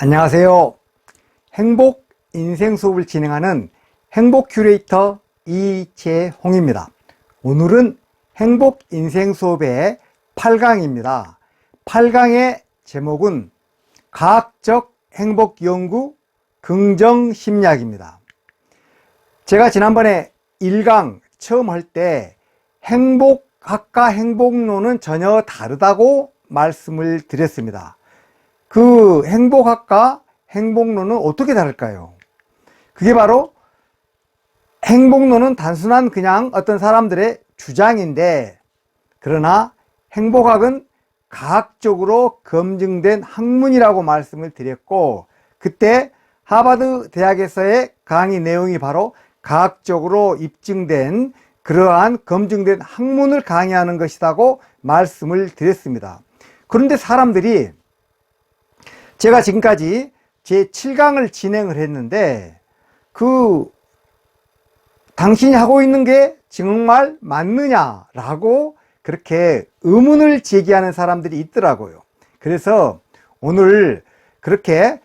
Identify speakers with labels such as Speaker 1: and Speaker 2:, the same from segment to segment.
Speaker 1: 안녕하세요. 행복 인생 수업을 진행하는 행복 큐레이터 이재홍입니다. 오늘은 행복 인생 수업의 8강입니다. 8강의 제목은 과학적 행복 연구 긍정 심리학입니다. 제가 지난번에 1강 처음 할 때 행복학과 행복론은 전혀 다르다고 말씀을 드렸습니다. 그 행복학과 행복론은 어떻게 다를까요? 그게 바로 행복론은 단순한 그냥 어떤 사람들의 주장인데 그러나 행복학은 과학적으로 검증된 학문이라고 말씀을 드렸고 그때 하버드 대학에서의 강의 내용이 바로 과학적으로 입증된 그러한 검증된 학문을 강의하는 것이라고 말씀을 드렸습니다. 그런데 사람들이 제가 지금까지 제 7강을 진행을 했는데 그 당신이 하고 있는 게 정말 맞느냐라고 그렇게 의문을 제기하는 사람들이 있더라고요. 그래서 오늘 그렇게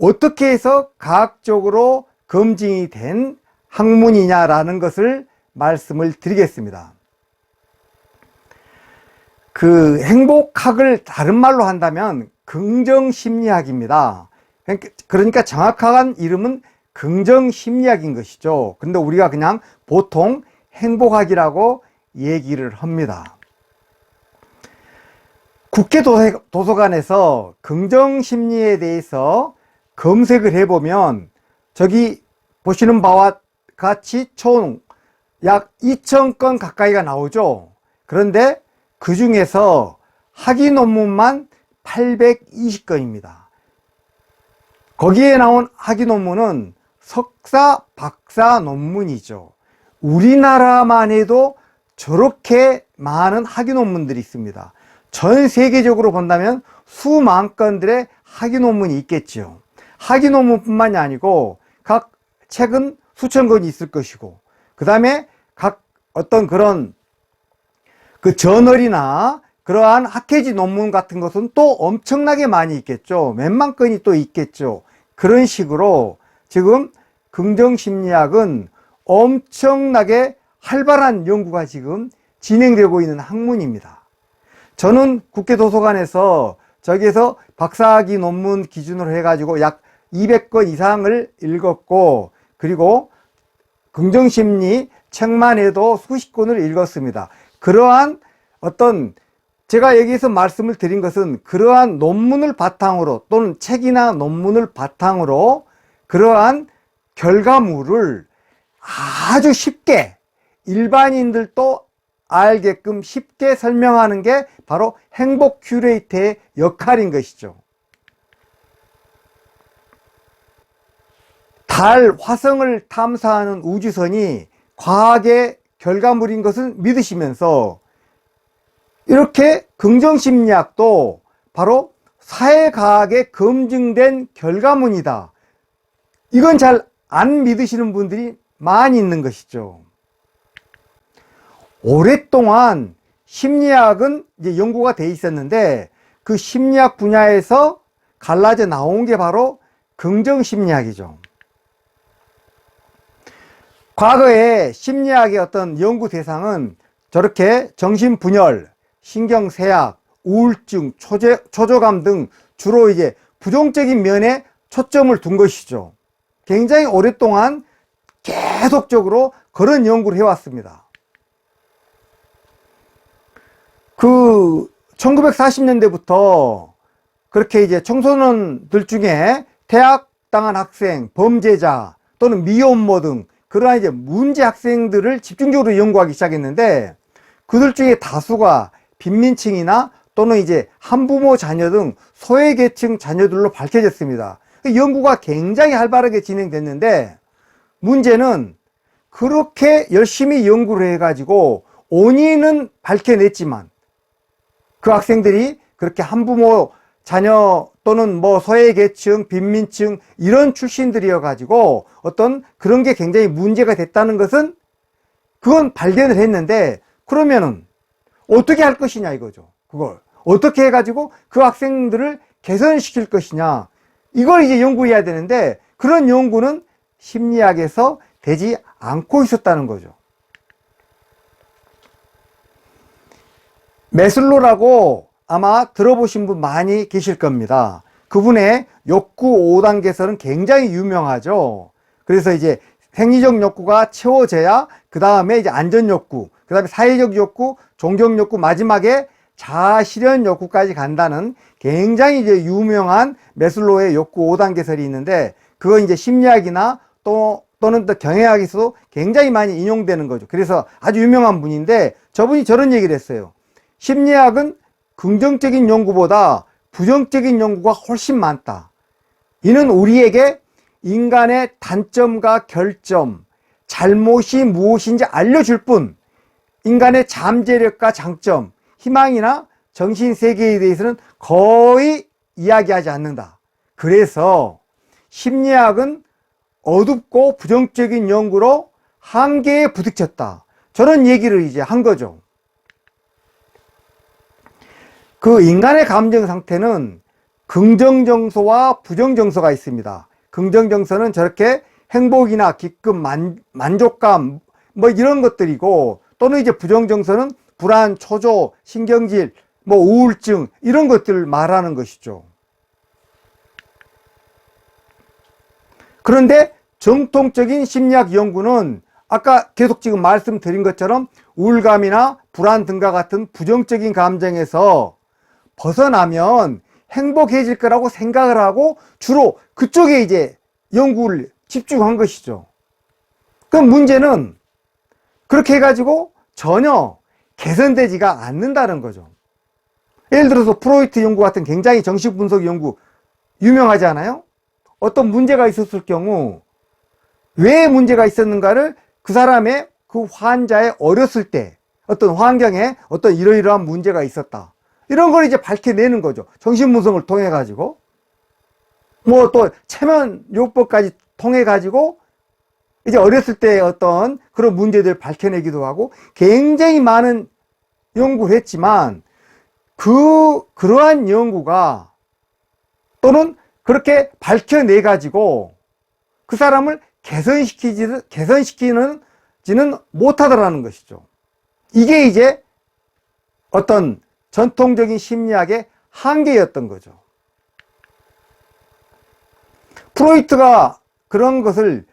Speaker 1: 어떻게 해서 과학적으로 검증이 된 학문이냐라는 것을 말씀을 드리겠습니다. 그 행복학을 다른 말로 한다면 긍정심리학입니다. 그러니까 정확한 이름은 긍정심리학인 것이죠. 근데 우리가 그냥 보통 행복학이라고 얘기를 합니다. 국회 도서관에서 긍정심리에 대해서 검색을 해보면 저기 보시는 바와 같이 총 약 2,000건 가까이가 나오죠. 그런데 그 중에서 학위 논문만 820건입니다. 거기에 나온 학위 논문은 석사, 박사 논문이죠. 우리나라만 해도 저렇게 많은 학위 논문들이 있습니다. 전 세계적으로 본다면 수만 건들의 학위 논문이 있겠죠. 학위 논문뿐만이 아니고 각 책은 수천 건이 있을 것이고 그 다음에 각 어떤 그런 그 저널이나 그러한 학회지 논문 같은 것은 또 엄청나게 많이 있겠죠. 몇만 건이 또 있겠죠. 그런 식으로 지금 긍정심리학은 엄청나게 활발한 연구가 지금 진행되고 있는 학문입니다. 저는 국회 도서관에서 저기에서 박사학위 논문 기준으로 해가지고 약 200건 이상을 읽었고 그리고 긍정심리 책만 해도 수십 권을 읽었습니다. 그러한 어떤 제가 여기서 말씀을 드린 것은 그러한 논문을 바탕으로 또는 책이나 논문을 바탕으로 그러한 결과물을 아주 쉽게 일반인들도 알게끔 쉽게 설명하는 게 바로 행복 큐레이터의 역할인 것이죠. 달, 화성을 탐사하는 우주선이 과학의 결과물인 것을 믿으시면서 이렇게 긍정심리학도 바로 사회과학에 검증된 결과물이다. 이건 잘 안 믿으시는 분들이 많이 있는 것이죠. 오랫동안 심리학은 이제 연구가 돼 있었는데 그 심리학 분야에서 갈라져 나온 게 바로 긍정심리학이죠. 과거에 심리학의 어떤 연구 대상은 저렇게 정신분열, 신경쇠약, 우울증, 초제, 초조감 등 주로 이제 부정적인 면에 초점을 둔 것이죠. 굉장히 오랫동안 계속적으로 그런 연구를 해왔습니다. 그 1940년대부터 그렇게 이제 청소년들 중에 퇴학 당한 학생, 범죄자 또는 미혼모 등 그러한 이제 문제 학생들을 집중적으로 연구하기 시작했는데 그들 중에 다수가 빈민층이나 또는 이제 한부모 자녀 등 소외계층 자녀들로 밝혀졌습니다. 그 연구가 굉장히 활발하게 진행됐는데 문제는 그렇게 열심히 연구를 해가지고 원인은 밝혀냈지만 그 학생들이 그렇게 한부모 자녀 또는 뭐 소외계층, 빈민층 이런 출신들이어 가지고 어떤 그런 게 굉장히 문제가 됐다는 것은 그건 발견을 했는데 그러면은 어떻게 할 것이냐 이거죠. 그걸 어떻게 해가지고 그 학생들을 개선시킬 것이냐. 이걸 이제 연구해야 되는데 그런 연구는 심리학에서 되지 않고 있었다는 거죠. 메슬로라고 아마 들어보신 분 많이 계실 겁니다. 그분의 욕구 5단계설은 굉장히 유명하죠. 그래서 이제 생리적 욕구가 채워져야 그 다음에 이제 안전 욕구, 그 다음에 사회적 욕구, 종교 욕구, 마지막에 자아 실현 욕구까지 간다는 굉장히 이제 유명한 메슬로의 욕구 5단계설이 있는데 그건 이제 심리학이나 또 또는 또 경영학에서도 굉장히 많이 인용되는 거죠. 그래서 아주 유명한 분인데 저분이 저런 얘기를 했어요. 심리학은 긍정적인 연구보다 부정적인 연구가 훨씬 많다. 이는 우리에게 인간의 단점과 결점, 잘못이 무엇인지 알려줄 뿐, 인간의 잠재력과 장점, 희망이나 정신 세계에 대해서는 거의 이야기하지 않는다. 그래서 심리학은 어둡고 부정적인 연구로 한계에 부딪혔다. 저런 얘기를 이제 한 거죠. 그 인간의 감정 상태는 긍정 정서와 부정 정서가 있습니다. 긍정 정서는 저렇게 행복이나 기쁨, 만, 만족감 뭐 이런 것들이고 또는 이제 부정 정서는 불안, 초조, 신경질, 뭐 우울증 이런 것들을 말하는 것이죠. 그런데 정통적인 심리학 연구는 아까 계속 지금 말씀드린 것처럼 우울감이나 불안 등과 같은 부정적인 감정에서 벗어나면 행복해질 거라고 생각을 하고 주로 그쪽에 이제 연구를 집중한 것이죠. 그럼 문제는 그렇게 해가지고 전혀 개선되지가 않는다는 거죠. 예를 들어서 프로이트 연구 같은 굉장히 정식 분석 연구 유명하지 않아요? 어떤 문제가 있었을 경우 왜 문제가 있었는가를 그 사람의 그 환자의 어렸을 때 어떤 환경에 어떤 이러이러한 문제가 있었다. 이런 걸 이제 밝혀내는 거죠. 정신분석을 통해 가지고 뭐 또 체면 요법까지 통해 가지고 이제 어렸을 때 어떤 그런 문제들을 밝혀내기도 하고 굉장히 많은 연구를 했지만 그 그러한 연구가 또는 그렇게 밝혀내 가지고 그 사람을 개선시키지 개선시키는 지는 못하더라는 것이죠. 이게 이제 어떤 전통적인 심리학의 한계였던 거죠. 프로이트가 그런 것을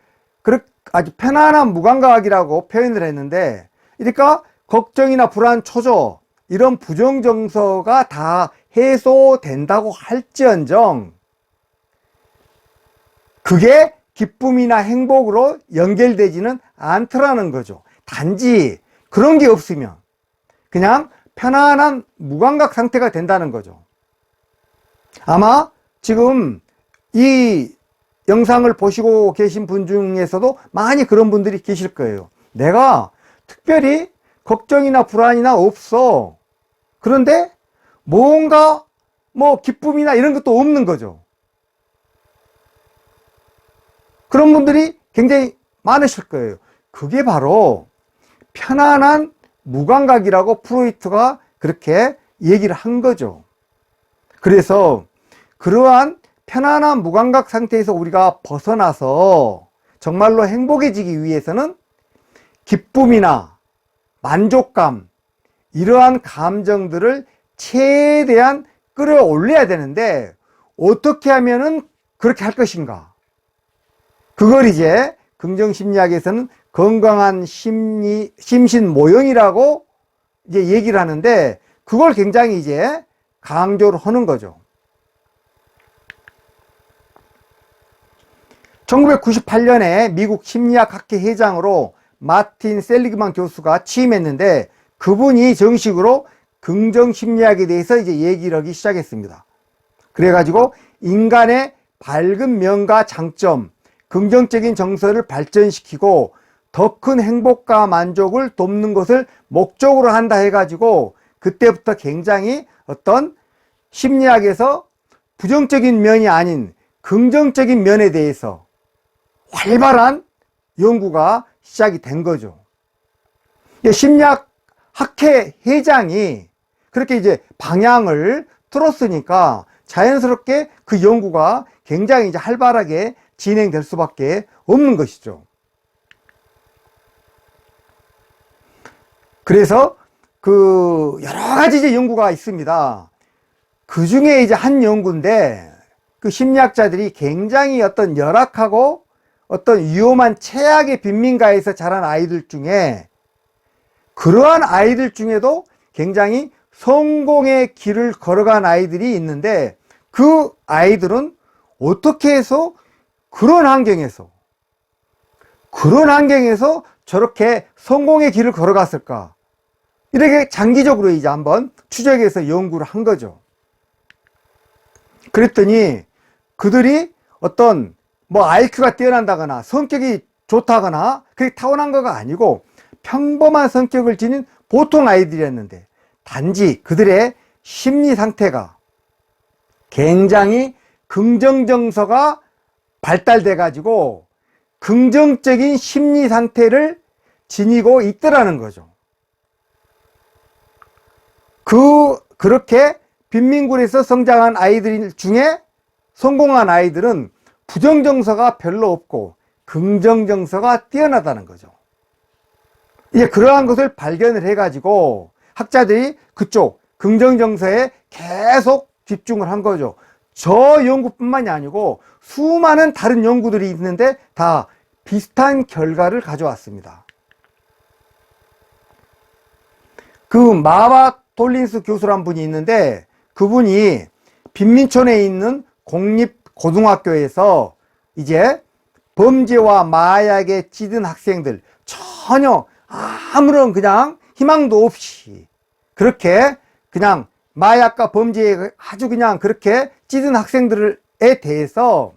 Speaker 1: 아주 편안한 무감각이라고 표현을 했는데, 그러니까 걱정이나 불안, 초조, 이런 부정정서가 다 해소된다고 할지언정, 그게 기쁨이나 행복으로 연결되지는 않더라는 거죠. 단지 그런 게 없으면 그냥 편안한 무감각 상태가 된다는 거죠. 아마 지금 이 영상을 보시고 계신 분 중에서도 많이 그런 분들이 계실 거예요. 내가 특별히 걱정이나 불안이나 없어. 그런데 뭔가 뭐 기쁨이나 이런 것도 없는 거죠. 그런 분들이 굉장히 많으실 거예요. 그게 바로 편안한 무감각이라고 프로이트가 그렇게 얘기를 한 거죠. 그래서 그러한 편안한 무감각 상태에서 우리가 벗어나서 정말로 행복해지기 위해서는 기쁨이나 만족감, 이러한 감정들을 최대한 끌어올려야 되는데 어떻게 하면은 그렇게 할 것인가? 그걸 이제 긍정심리학에서는 건강한 심리, 심신 모형이라고 이제 얘기를 하는데 그걸 굉장히 이제 강조를 하는 거죠. 1998년에 미국 심리학학회 회장으로 마틴 셀리그만 교수가 취임했는데 그분이 정식으로 긍정 심리학에 대해서 이제 얘기를 하기 시작했습니다. 그래가지고 인간의 밝은 면과 장점, 긍정적인 정서를 발전시키고 더 큰 행복과 만족을 돕는 것을 목적으로 한다 해가지고 그때부터 굉장히 어떤 심리학에서 부정적인 면이 아닌 긍정적인 면에 대해서 활발한 연구가 시작이 된 거죠. 심리학 학회 회장이 그렇게 이제 방향을 틀었으니까 자연스럽게 그 연구가 굉장히 이제 활발하게 진행될 수밖에 없는 것이죠. 그래서 그 여러 가지 이제 연구가 있습니다. 그 중에 이제 한 연구인데 그 심리학자들이 굉장히 어떤 열악하고 어떤 위험한 최악의 빈민가에서 자란 아이들 중에 그러한 아이들 중에도 굉장히 성공의 길을 걸어간 아이들이 있는데 그 아이들은 어떻게 해서 그런 환경에서 그런 환경에서 저렇게 성공의 길을 걸어갔을까? 이렇게 장기적으로 이제 한번 추적해서 연구를 한 거죠. 그랬더니 그들이 어떤 뭐 IQ가 뛰어난다거나 성격이 좋다거나 그게 타고난 거가 아니고 평범한 성격을 지닌 보통 아이들이었는데 단지 그들의 심리 상태가 굉장히 긍정 정서가 발달돼 가지고 긍정적인 심리 상태를 지니고 있더라는 거죠. 그 그렇게 빈민군에서 성장한 아이들 중에 성공한 아이들은 부정 정서가 별로 없고 긍정 정서가 뛰어나다는 거죠. 이제 그러한 것을 발견을 해가지고 학자들이 그쪽 긍정 정서에 계속 집중을 한 거죠. 저 연구뿐만이 아니고 수많은 다른 연구들이 있는데 다 비슷한 결과를 가져왔습니다. 그 마바 톨린스 교수란 분이 있는데 그분이 빈민촌에 있는 공립 고등학교에서 이제 범죄와 마약에 찌든 학생들 전혀 아무런 그냥 희망도 없이 그렇게 그냥 마약과 범죄에 아주 그냥 그렇게 찌든 학생들에 대해서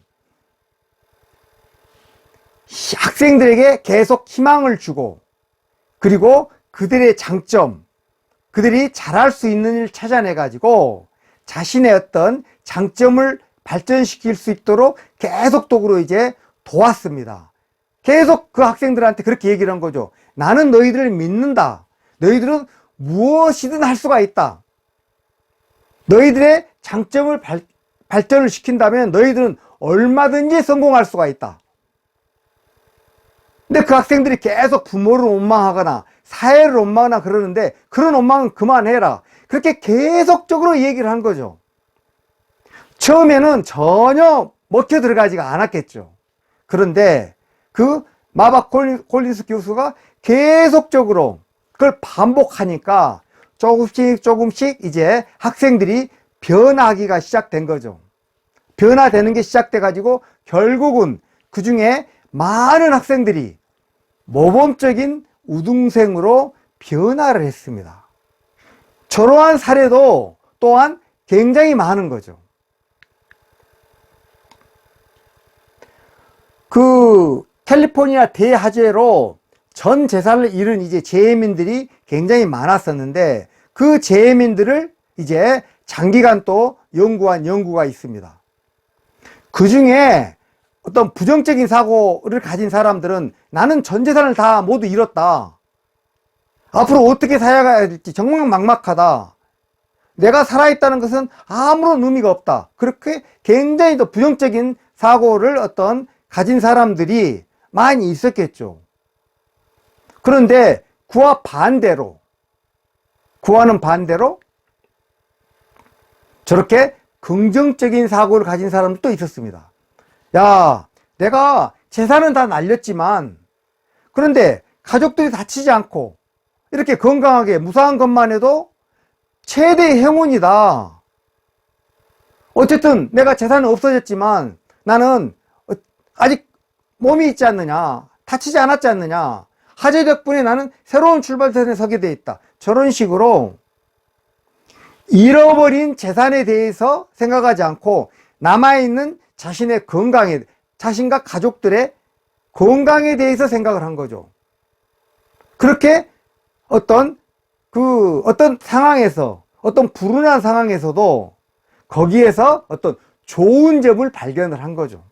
Speaker 1: 학생들에게 계속 희망을 주고 그리고 그들의 장점, 그들이 잘할 수 있는 일 찾아내 가지고 자신의 어떤 장점을 발전시킬 수 있도록 계속적으로 이제 도왔습니다. 계속 그 학생들한테 그렇게 얘기를 한 거죠. 나는 너희들을 믿는다. 너희들은 무엇이든 할 수가 있다. 너희들의 장점을 발, 발전을 시킨다면 너희들은 얼마든지 성공할 수가 있다. 근데 그 학생들이 계속 부모를 원망하거나 사회를 원망하거나 그러는데 그런 원망은 그만해라. 그렇게 계속적으로 얘기를 한 거죠. 처음에는 전혀 먹혀 들어가지가 않았겠죠. 그런데 그 마바 콜린스 교수가 계속적으로 그걸 반복하니까 조금씩 조금씩 이제 학생들이 변하기가 시작된 거죠. 변화되는 게 시작돼 가지고 결국은 그 중에 많은 학생들이 모범적인 우등생으로 변화를 했습니다. 저러한 사례도 또한 굉장히 많은 거죠. 그 캘리포니아 대화재로 전 재산을 잃은 이제 재민들이 굉장히 많았었는데 그 재민들을 이제 장기간 또 연구한 연구가 있습니다. 그 중에 어떤 부정적인 사고를 가진 사람들은 나는 전 재산을 다 모두 잃었다. 앞으로 어떻게 살아가야 될지 정말 막막하다. 내가 살아있다는 것은 아무런 의미가 없다. 그렇게 굉장히 더 부정적인 사고를 어떤 가진 사람들이 많이 있었겠죠. 그런데 그와 반대로, 그와는 반대로 저렇게 긍정적인 사고를 가진 사람도 있었습니다. 야, 내가 재산은 다 날렸지만, 그런데 가족들이 다치지 않고, 이렇게 건강하게 무사한 것만 해도 최대의 행운이다. 어쨌든 내가 재산은 없어졌지만 나는 아직 몸이 있지 않느냐. 다치지 않았지 않느냐. 화재 덕분에 나는 새로운 출발선에 서게 돼 있다. 저런 식으로 잃어버린 재산에 대해서 생각하지 않고 남아있는 자신의 건강에, 자신과 가족들의 건강에 대해서 생각을 한 거죠. 그렇게 어떤 그 어떤 상황에서 어떤 불운한 상황에서도 거기에서 어떤 좋은 점을 발견을 한 거죠.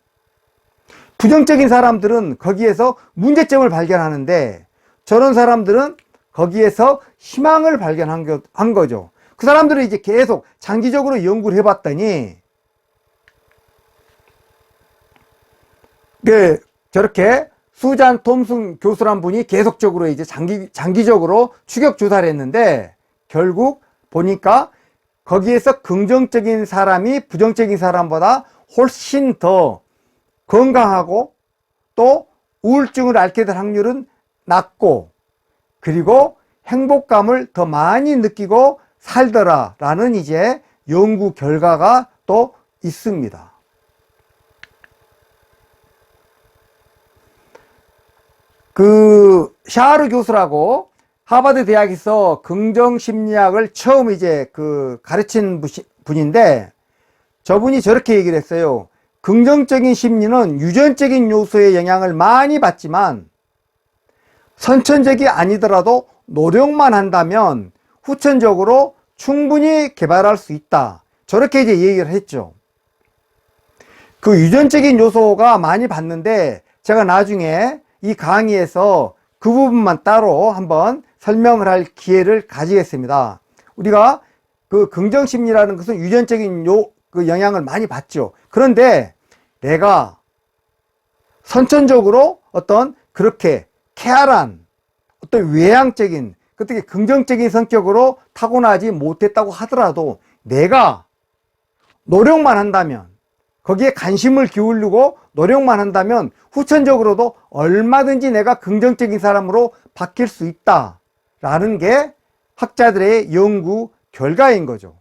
Speaker 1: 부정적인 사람들은 거기에서 문제점을 발견하는데 저런 사람들은 거기에서 희망을 발견한 거, 한 거죠. 그 사람들은 이제 계속 장기적으로 연구를 해봤더니 그 저렇게 수잔 톰슨 교수란 분이 계속적으로 이제 장기, 장기적으로 추격 조사를 했는데 결국 보니까 거기에서 긍정적인 사람이 부정적인 사람보다 훨씬 더 건강하고 또 우울증을 앓게 될 확률은 낮고 그리고 행복감을 더 많이 느끼고 살더라 라는 이제 연구 결과가 또 있습니다. 그 샤르 교수라고 하버드 대학에서 긍정 심리학을 처음 이제 그 가르친 분인데 저분이 저렇게 얘기를 했어요. 긍정적인 심리는 유전적인 요소의 영향을 많이 받지만 선천적이 아니더라도 노력만 한다면 후천적으로 충분히 개발할 수 있다. 저렇게 이제 얘기를 했죠. 그 유전적인 요소가 많이 받는데 제가 나중에 이 강의에서 그 부분만 따로 한번 설명을 할 기회를 가지겠습니다. 우리가 그 긍정심리라는 것은 유전적인 요, 그 영향을 많이 받죠. 그런데 내가 선천적으로 어떤 그렇게 쾌활한 어떤 외향적인 어떻게 긍정적인 성격으로 타고나지 못했다고 하더라도 내가 노력만 한다면 거기에 관심을 기울이고 노력만 한다면 후천적으로도 얼마든지 내가 긍정적인 사람으로 바뀔 수 있다 라는 게 학자들의 연구 결과인 거죠.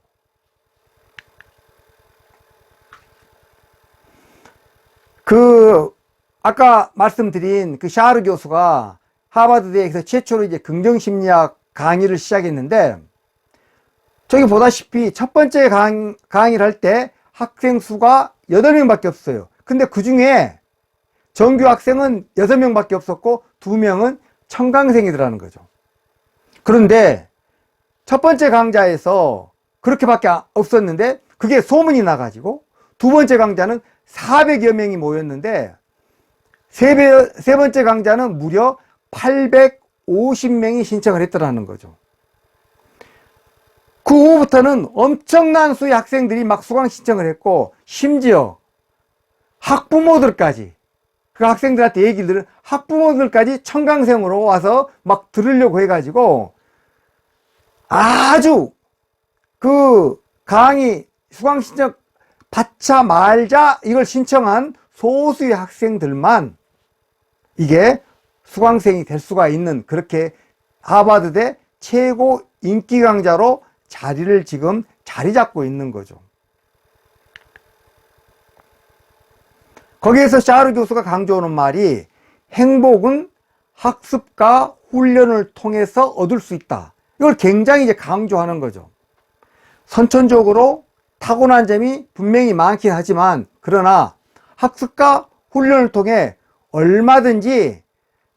Speaker 1: 그 아까 말씀드린 그 샤르 교수가 하버드 대학에서 최초로 이제 긍정 심리학 강의를 시작했는데 저기 보다시피 첫 번째 강, 강의를 할 때 학생 수가 8명밖에 없어요. 근데 그 중에 정규 학생은 6명밖에 없었고 2명은 청강생이더라는 거죠. 그런데 첫 번째 강좌에서 그렇게밖에 없었는데 그게 소문이 나가지고 두 번째 강좌는 400여 명이 모였는데 세, 배, 세 번째 강좌는 무려 850명이 신청을 했더라는 거죠. 그 후부터는 엄청난 수의 학생들이 막 수강 신청을 했고 심지어 학부모들까지 그 학생들한테 얘기를 들은 학부모들까지 청강생으로 와서 막 들으려고 해가지고 아주 그 강의 수강 신청 받자 말자 이걸 신청한 소수의 학생들만 이게 수강생이 될 수가 있는 그렇게 하버드대 최고 인기 강좌로 자리를 지금 자리 잡고 있는 거죠. 거기에서 샤르 교수가 강조하는 말이 행복은 학습과 훈련을 통해서 얻을 수 있다. 이걸 굉장히 이제 강조하는 거죠. 선천적으로 타고난 점이 분명히 많긴 하지만 그러나 학습과 훈련을 통해 얼마든지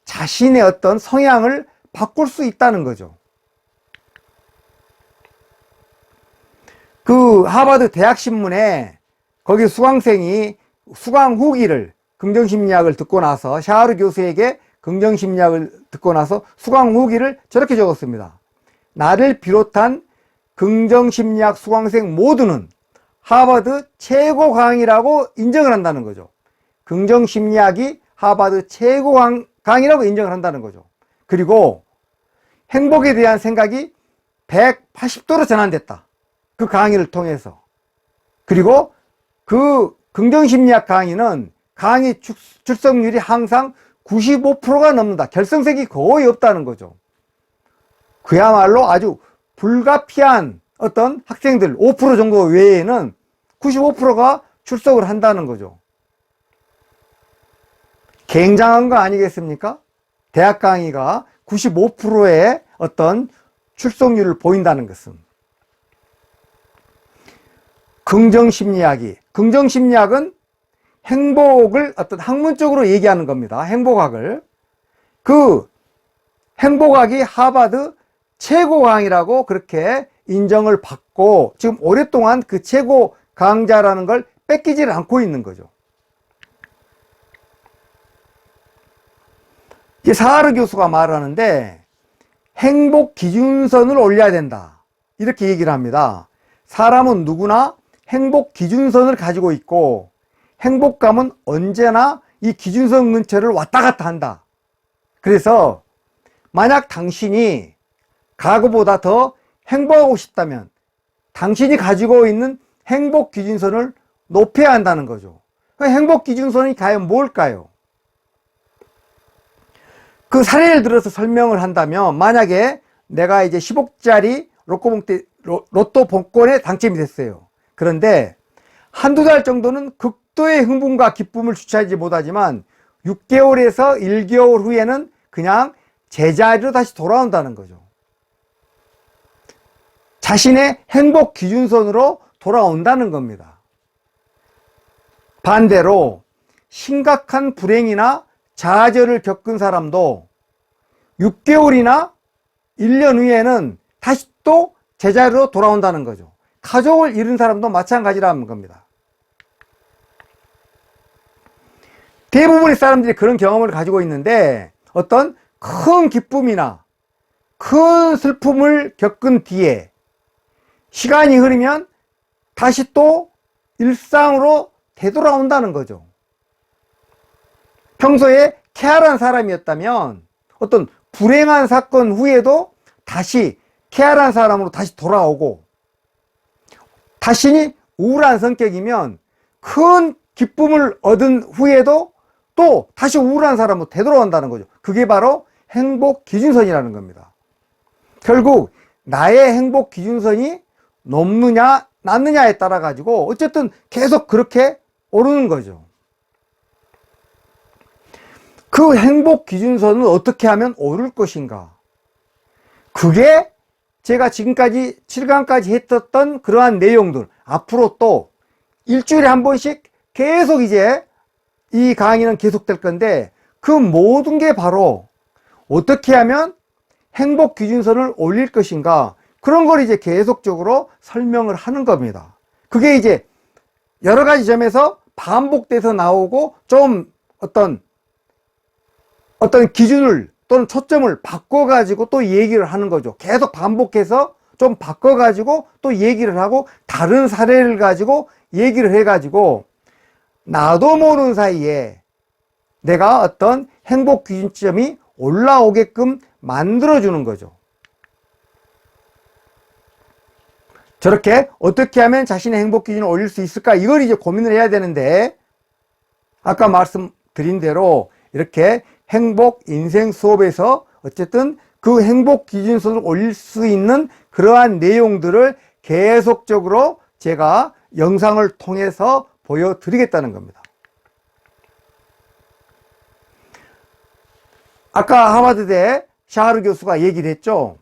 Speaker 1: 자신의 어떤 성향을 바꿀 수 있다는 거죠. 그 하버드 대학 신문에 거기 수강생이 수강 후기를 긍정심리학을 듣고 나서 샤르 교수에게 긍정심리학을 듣고 나서 수강 후기를 저렇게 적었습니다. 나를 비롯한 긍정심리학 수강생 모두는 하버드 최고 강의라고 인정을 한다는 거죠. 긍정 심리학이 하버드 최고 강의라고 인정을 한다는 거죠. 그리고 행복에 대한 생각이 180도로 전환됐다. 그 강의를 통해서. 그리고 그 긍정 심리학 강의는 강의 출석률이 항상 95%가 넘는다. 결성색이 거의 없다는 거죠. 그야말로 아주 불가피한 어떤 학생들 5% 정도 외에는 95%가 출석을 한다는 거죠. 굉장한 거 아니겠습니까? 대학 강의가 95%의 어떤 출석률을 보인다는 것은. 긍정심리학이, 긍정심리학은 행복을 어떤 학문적으로 얘기하는 겁니다. 행복학을. 그 행복학이 하버드 최고 강의라고 그렇게 인정을 받고 지금 오랫동안 그 최고 강자라는 걸 뺏기지를 않고 있는 거죠. 이 사하르 교수가 말하는데 행복 기준선을 올려야 된다. 이렇게 얘기를 합니다. 사람은 누구나 행복 기준선을 가지고 있고 행복감은 언제나 이 기준선 근처를 왔다 갔다 한다. 그래서 만약 당신이 과거보다 더 행복하고 싶다면 당신이 가지고 있는 행복 기준선을 높여야 한다는 거죠. 그 행복 기준선이 과연 뭘까요? 그 사례를 들어서 설명을 한다면 만약에 내가 이제 10억짜리 로또 복권에 당첨이 됐어요. 그런데 한두 달 정도는 극도의 흥분과 기쁨을 주체하지 못하지만 6개월에서 1개월 후에는 그냥 제자리로 다시 돌아온다는 거죠. 자신의 행복 기준선으로 돌아온다는 겁니다. 반대로 심각한 불행이나 좌절을 겪은 사람도 6개월이나 1년 후에는 다시 또 제자리로 돌아온다는 거죠. 가족을 잃은 사람도 마찬가지라는 겁니다. 대부분의 사람들이 그런 경험을 가지고 있는데 어떤 큰 기쁨이나 큰 슬픔을 겪은 뒤에 시간이 흐르면 다시 또 일상으로 되돌아온다는 거죠. 평소에 쾌활한 사람이었다면 어떤 불행한 사건 후에도 다시 쾌활한 사람으로 다시 돌아오고 자신이 우울한 성격이면 큰 기쁨을 얻은 후에도 또 다시 우울한 사람으로 되돌아온다는 거죠. 그게 바로 행복 기준선이라는 겁니다. 결국 나의 행복 기준선이 높느냐 낮느냐에 따라 가지고 어쨌든 계속 그렇게 오르는 거죠. 그 행복 기준선은 어떻게 하면 오를 것인가? 그게 제가 지금까지 7강까지 했었던 그러한 내용들 앞으로 또 일주일에 한 번씩 계속 이제 이 강의는 계속될 건데 그 모든 게 바로 어떻게 하면 행복 기준선을 올릴 것인가 그런 걸 이제 계속적으로 설명을 하는 겁니다. 그게 이제 여러 가지 점에서 반복돼서 나오고 좀 어떤 어떤 기준을 또는 초점을 바꿔가지고 또 얘기를 하는 거죠. 계속 반복해서 좀 바꿔가지고 또 얘기를 하고 다른 사례를 가지고 얘기를 해가지고 나도 모르는 사이에 내가 어떤 행복 기준점이 올라오게끔 만들어주는 거죠. 저렇게 어떻게 하면 자신의 행복 기준을 올릴 수 있을까? 이걸 이제 고민을 해야 되는데, 아까 말씀드린 대로 이렇게 행복 인생 수업에서 어쨌든 그 행복 기준선을 올릴 수 있는 그러한 내용들을 계속적으로 제가 영상을 통해서 보여드리겠다는 겁니다. 아까 하버드대 샤르 교수가 얘기를 했죠.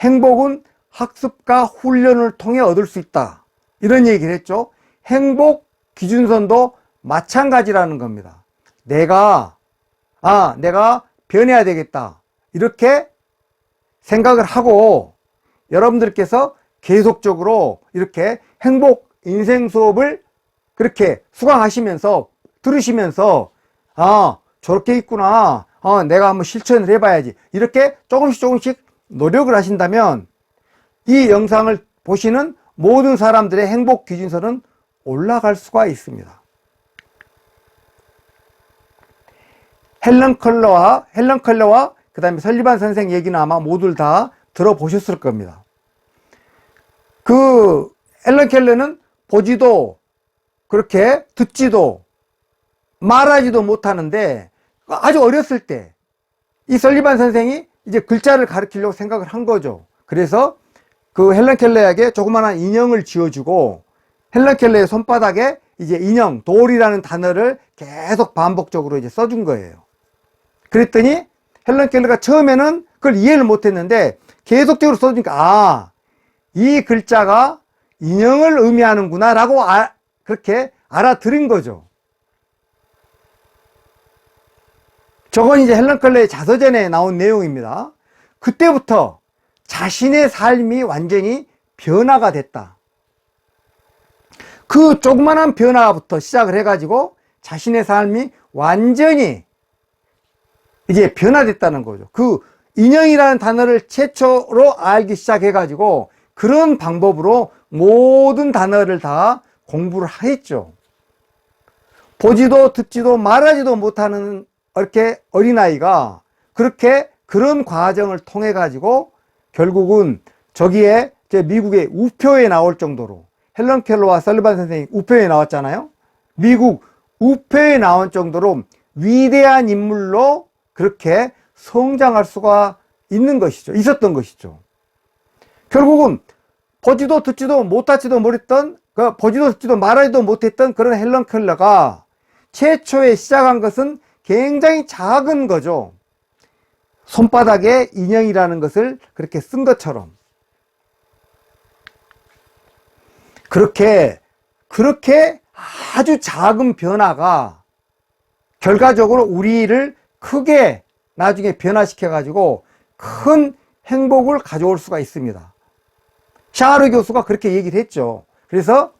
Speaker 1: 행복은 학습과 훈련을 통해 얻을 수 있다. 이런 얘기를 했죠. 행복 기준선도 마찬가지라는 겁니다. 내가, 아, 내가 변해야 되겠다. 이렇게 생각을 하고 여러분들께서 계속적으로 이렇게 행복 인생 수업을 그렇게 수강하시면서 들으시면서 아, 저렇게 있구나. 아, 내가 한번 실천을 해봐야지. 이렇게 조금씩 조금씩 노력을 하신다면 이 영상을 보시는 모든 사람들의 행복 기준선은 올라갈 수가 있습니다. 헬런 컬러와 헬런 컬러와 그 다음에 설리반 선생 얘기는 아마 모두 다 들어보셨을 겁니다. 그 헬런 켈러는 보지도 그렇게 듣지도 말하지도 못하는데 아주 어렸을 때 이 설리반 선생이 이제 글자를 가르치려고 생각을 한 거죠. 그래서 그 헬런 켈러에게 조그마한 인형을 지어주고 헬런 켈러의 손바닥에 이제 인형, 돌이라는 단어를 계속 반복적으로 이제 써준 거예요. 그랬더니 헬런 켈러가 처음에는 그걸 이해를 못했는데 계속적으로 써주니까 아, 이 글자가 인형을 의미하는구나 라고 아, 그렇게 알아들은 거죠. 저건 이제 헬런 컬러의 자서전에 나온 내용입니다. 그때부터 자신의 삶이 완전히 변화가 됐다. 그 조그만한 변화부터 시작을 해가지고 자신의 삶이 완전히 이제 변화됐다는 거죠. 그 인형이라는 단어를 최초로 알기 시작해가지고 그런 방법으로 모든 단어를 다 공부를 했죠. 보지도 듣지도 말하지도 못하는 이렇게 어린아이가 그렇게 그런 과정을 통해 가지고 결국은 저기에 제 미국의 우표에 나올 정도로 헬런 켈러와 설리반 선생이 우표에 나왔잖아요. 미국 우표에 나온 정도로 위대한 인물로 그렇게 성장할 수가 있는 것이죠. 있었던 것이죠. 결국은 보지도 듣지도 못하지도 못했던 그 보지도 듣지도 말하지도 못했던 그런 헬런 켈러가 최초에 시작한 것은 굉장히 작은 거죠. 손바닥에 인형이라는 것을 그렇게 쓴 것처럼. 그렇게, 그렇게 아주 작은 변화가 결과적으로 우리를 크게 나중에 변화시켜 가지고 큰 행복을 가져올 수가 있습니다. 샤르 교수가 그렇게 얘기를 했죠. 그래서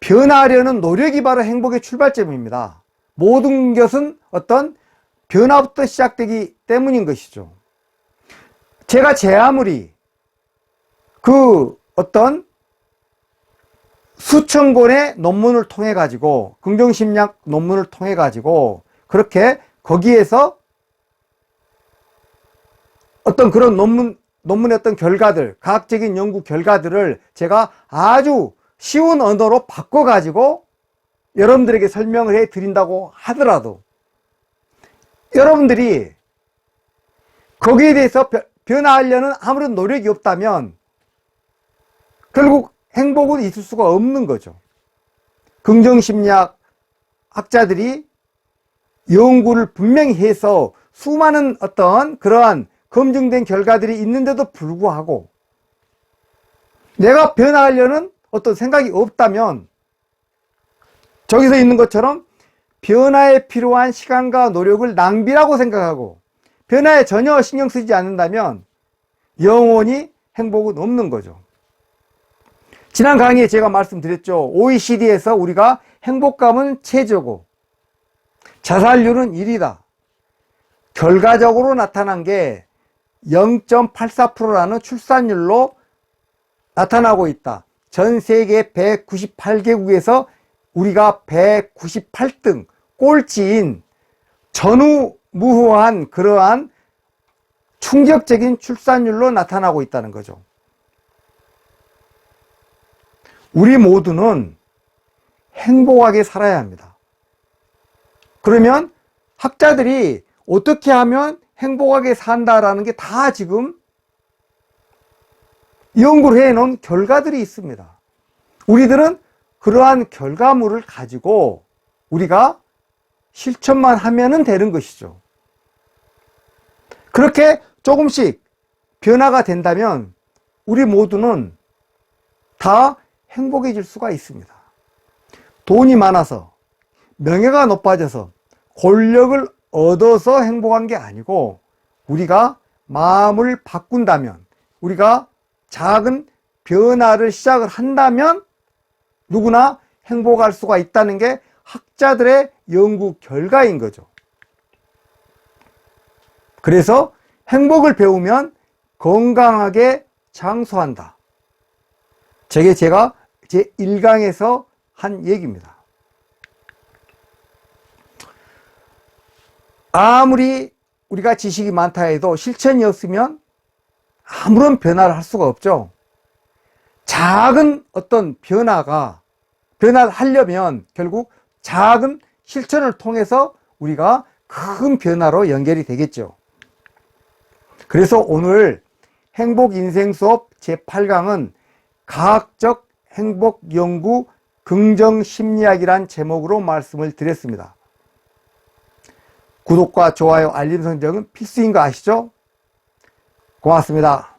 Speaker 1: 변화하려는 노력이 바로 행복의 출발점입니다. 모든 것은 어떤 변화부터 시작되기 때문인 것이죠. 제가 제 아무리 그 어떤 수천 권의 논문을 통해 가지고 긍정심리학 논문을 통해 가지고 그렇게 거기에서 어떤 그런 논문 논문의 어떤 결과들 과학적인 연구 결과들을 제가 아주 쉬운 언어로 바꿔 가지고 여러분들에게 설명을 해 드린다고 하더라도 여러분들이 거기에 대해서 변화하려는 아무런 노력이 없다면 결국 행복은 있을 수가 없는 거죠. 긍정심리학 학자들이 연구를 분명히 해서 수많은 어떤 그러한 검증된 결과들이 있는데도 불구하고 내가 변화하려는 어떤 생각이 없다면 저기서 있는 것처럼 변화에 필요한 시간과 노력을 낭비라고 생각하고 변화에 전혀 신경 쓰지 않는다면 영원히 행복은 없는 거죠. 지난 강의에 제가 말씀드렸죠. OECD에서 우리가 행복감은 최저고 자살률은 1이다. 결과적으로 나타난 게 0.84%라는 출산율로 나타나고 있다. 전 세계 198개국에서 우리가 198등 꼴찌인 전후무후한 그러한 충격적인 출산율로 나타나고 있다는 거죠. 우리 모두는 행복하게 살아야 합니다. 그러면 학자들이 어떻게 하면 행복하게 산다라는 게 다 지금 연구를 해 놓은 결과들이 있습니다. 우리들은 그러한 결과물을 가지고 우리가 실천만 하면 되는 것이죠. 그렇게 조금씩 변화가 된다면 우리 모두는 다 행복해질 수가 있습니다. 돈이 많아서 명예가 높아져서 권력을 얻어서 행복한 게 아니고 우리가 마음을 바꾼다면 우리가 작은 변화를 시작을 한다면 누구나 행복할 수가 있다는 게 학자들의 연구 결과인 거죠. 그래서 행복을 배우면 건강하게 장수한다. 저게 제가 제 1강에서 한 얘기입니다. 아무리 우리가 지식이 많다 해도 실천이 없으면 아무런 변화를 할 수가 없죠. 작은 어떤 변화가 변화를 하려면 결국 작은 실천을 통해서 우리가 큰 변화로 연결이 되겠죠. 그래서 오늘 행복 인생 수업 제8강은 과학적 행복 연구 긍정 심리학이란 제목으로 말씀을 드렸습니다. 구독과 좋아요, 알림 설정은 필수인 거 아시죠? 고맙습니다.